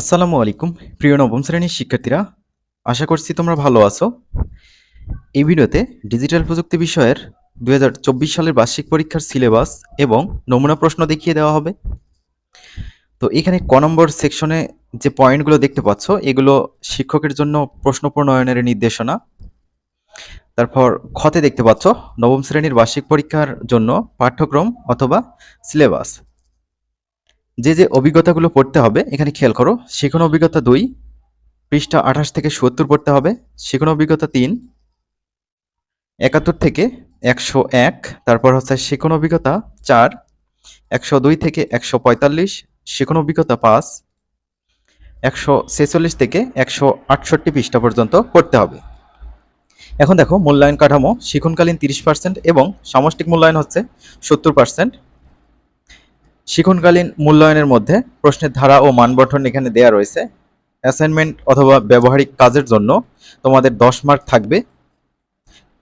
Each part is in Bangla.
আসসালামু আলাইকুম, প্রিয় নবম শ্রেণির শিক্ষার্থীরা। আশা করছি তোমরা ভালো আছো। এই ভিডিওতে ডিজিটাল প্রযুক্তি বিষয়ের দু হাজার চব্বিশ সালের বার্ষিক পরীক্ষার সিলেবাস এবং নমুনা প্রশ্ন দেখিয়ে দেওয়া হবে। তো এখানে ক নম্বর সেকশনে যে পয়েন্টগুলো দেখতে পাচ্ছ, এগুলো শিক্ষকের জন্য প্রশ্ন প্রণয়নের নির্দেশনা। তারপর খতে দেখতে পাচ্ছ, নবম শ্রেণির বার্ষিক পরীক্ষার জন্য পাঠ্যক্রম অথবা সিলেবাস। যে যে অভিজ্ঞতাগুলো পড়তে হবে, এখানে খেয়াল করো, শিখন অভিজ্ঞতা দুই, পৃষ্ঠা আঠাশ থেকে সত্তর পড়তে হবে, শিখন অভিজ্ঞতা তিন, একাত্তর থেকে একশো এক, তারপর হচ্ছে শিখন অভিজ্ঞতা চার, একশো দুই থেকে একশো পঁয়তাল্লিশ, শিখন অভিজ্ঞতা পাঁচ, একশো ছেচল্লিশ থেকে একশো আটষট্টি পৃষ্ঠা পর্যন্ত পড়তে হবে। এখন দেখো মূল্যায়ন কাঠামো, শিখনকালীন তিরিশ পার্সেন্ট এবং সামষ্টিক মূল্যায়ন হচ্ছে সত্তর পার্সেন্ট। শিখনকালীন মূল্যায়নের মধ্যে প্রশ্নের ধারা ও মানবঠন এখানে দেয়া রয়েছে। অ্যাসাইনমেন্ট অথবা ব্যবহারিক কাজের জন্য তোমাদের দশ মার্ক থাকবে।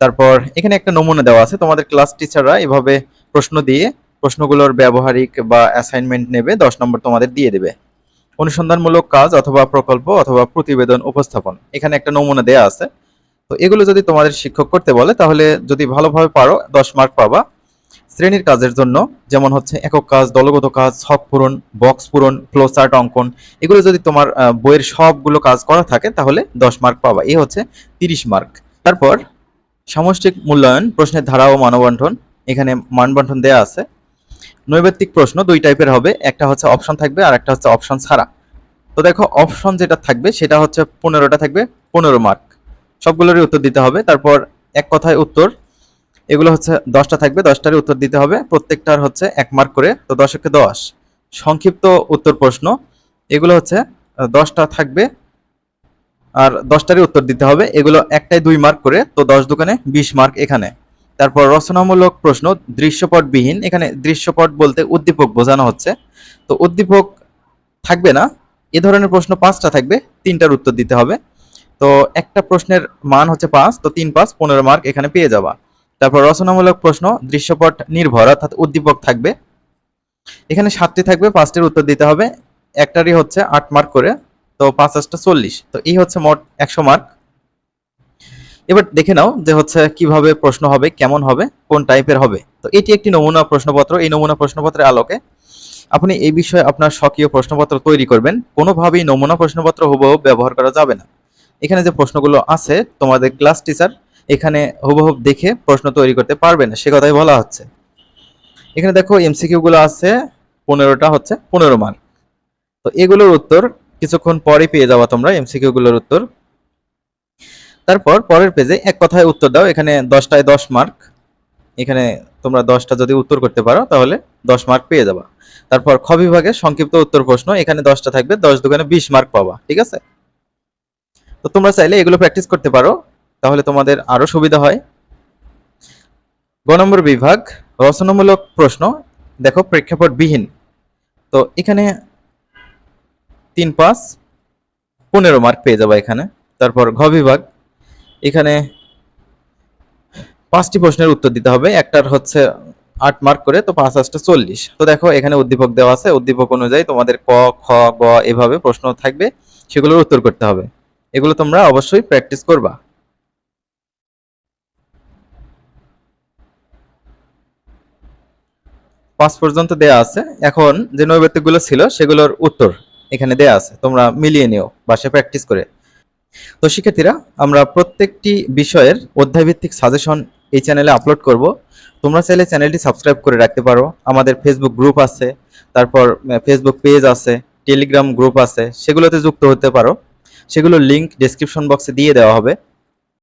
তারপর এখানে একটা নমুনা দেওয়া আছে। তোমাদের ক্লাস টিচাররা এভাবে প্রশ্ন দিয়ে প্রশ্নগুলোর ব্যবহারিক বা অ্যাসাইনমেন্ট নেবে, দশ নম্বর তোমাদের দিয়ে দেবে। অনুসন্ধানমূলক কাজ অথবা প্রকল্প অথবা প্রতিবেদন উপস্থাপন। এখানে একটা নমুনা দেয়া আছে। তো এগুলো যদি তোমাদের শিক্ষক করতে বলে, তাহলে যদি ভালোভাবে পারো, দশ মার্ক পাবা। শ্রেণির কাজের জন্য, যেমন হচ্ছে একক কাজ, দলগত কাজ, ছক পূরণ, বক্স পূরণ ফ্লো চার্ট অঙ্কন, এগুলো যদি তোমার বইয়ের সবগুলো কাজ করা থাকে, তাহলে দশ মার্ক পাবা। এই হচ্ছে তিরিশ মার্ক তারপর সামষ্টিক মূল্যায়ন, প্রশ্নের ধারা ও মানবন্ঠন এখানে মানবন্ঠন দেয়া আছে। নৈবেত্তিক প্রশ্ন দুই টাইপের হবে, একটা হচ্ছে অপশন থাকবে আর একটা হচ্ছে অপশন ছাড়া। তো দেখো অপশন যেটা থাকবে, সেটা হচ্ছে পনেরোটা থাকবে, পনেরো মার্ক সবগুলোরই উত্তর দিতে হবে। তারপর এক কথায় উত্তর এগুলো হচ্ছে দশটা থাকবে, দশটারই উত্তর দিতে হবে। প্রত্যেকটার হচ্ছে এক মার্ক করে। তো দশকে দশ। সংক্ষিপ্ত উত্তর প্রশ্ন। এগুলো হচ্ছে দশটা থাকবে আর দশটারই উত্তর দিতে হবে। এগুলো একটাই দুই মার্ক করে। তো দশ দোকানে বিশ মার্ক এখানে। তারপর রচনামূলক প্রশ্ন, দৃশ্যপটবিহীন। এখানে দৃশ্যপট বলতে উদ্দীপক বোঝানো হচ্ছে। তো উদ্দীপক থাকবে না। এ ধরনের প্রশ্ন পাঁচটা থাকবে, তিনটার উত্তর দিতে হবে। তো একটা প্রশ্নের মান হচ্ছে পাঁচ। তো তিন, পাঁচ, পনেরো মার্ক এখানে পেয়ে যাবা। তারপর রচনামূলক প্রশ্ন, দৃশ্যপট নির্ভর, অর্থাৎ উদ্দীপক থাকবে। এখানে সাতটি থাকবে, পাঁচটির উত্তর দিতে হবে। একটারই হচ্ছে আট মার্ক করে, তো পাঁচ আটটা চল্লিশ। তো এই হচ্ছে মোট একশো মার্ক এবার দেখে নাও যে হচ্ছে কীভাবে প্রশ্ন হবে, কেমন হবে, কোন টাইপের হবে। তো এটি একটি নমুনা প্রশ্নপত্র, এই নমুনা প্রশ্নপত্রের আলোকে আপনি এই বিষয়ে আপনার স্বকীয় প্রশ্নপত্র তৈরি করবেন। কোনোভাবেই নমুনা প্রশ্নপত্র হুবহু ব্যবহার করা যাবে না। এখানে যে প্রশ্নগুলো আছে, তোমাদের ক্লাস টিচার এখানে হুবহু দেখে প্রশ্ন তৈরি করতে পারবে না, সে কথাই বলা হচ্ছে। এখানে দেখো এমসিকিউ গুলো আছে, পনেরোটা হচ্ছে পনেরো মার্ক তো এগুলোর উত্তর কিছুক্ষণ পরে পেয়ে যাওয়া তোমরা এমসিকিউ গুলোর উত্তর। তারপর পরের পেজে এক কথায় উত্তর দাও, এখানে দশটায় দশ মার্ক এখানে তোমরা দশটা যদি উত্তর করতে পারো, তাহলে দশ মার্ক পেয়ে যাবা। তারপর খ বিভাগে সংক্ষিপ্ত উত্তর প্রশ্ন, এখানে দশটা থাকবে, দশ দোকানে বিশ মার্ক পাবা, ঠিক আছে? তো তোমরা চাইলে এগুলো প্র্যাকটিস করতে পারো। তাহলে তোমাদের আরও সুবিধা হয়। গ নম্বর বিভাগ, রচনামূলক প্রশ্ন। দেখো প্রেক্ষাপট বিহীন তো এখানে তিন পাঁচ পনেরো মার্ক পেয়ে যাবে এখানে। তারপর ঘ বিভাগ, এখানে পাঁচটি প্রশ্নের উত্তর দিতে হবে। একটার হচ্ছে আট মার্ক করে, তো পাঁচ আটটা চল্লিশ। তো দেখো, এখানে উদ্দীপক দেওয়া আছে। উদ্দীপক অনুযায়ী তোমাদের ক, খ, গ এভাবে প্রশ্ন থাকবে, সেগুলোর উত্তর করতে হবে। এগুলো তোমরা অবশ্যই প্র্যাকটিস করবা। পাঁচ পর্যন্ত দেয়া আছে। এখন যে নৈবেত্তিকগুলো ছিল, সেগুলোর উত্তর এখানে দেয়া আছে। তোমরা মিলিয়ে নিও বাসায় প্র্যাকটিস করে। তো শিক্ষার্থীরা, আমরা প্রত্যেকটি বিষয়ের অধ্যায়ভিত্তিক সাজেশন এই চ্যানেলে আপলোড করব। তোমরা চাইলে চ্যানেলটি সাবস্ক্রাইব করে রাখতে পারো। আমাদের ফেসবুক গ্রুপ আছে, তারপর ফেসবুক পেজ আছে টেলিগ্রাম গ্রুপ আছে, সেগুলোতে যুক্ত হতে পারো। সেগুলোর লিঙ্ক ডেসক্রিপশন বক্সে দিয়ে দেওয়া হবে।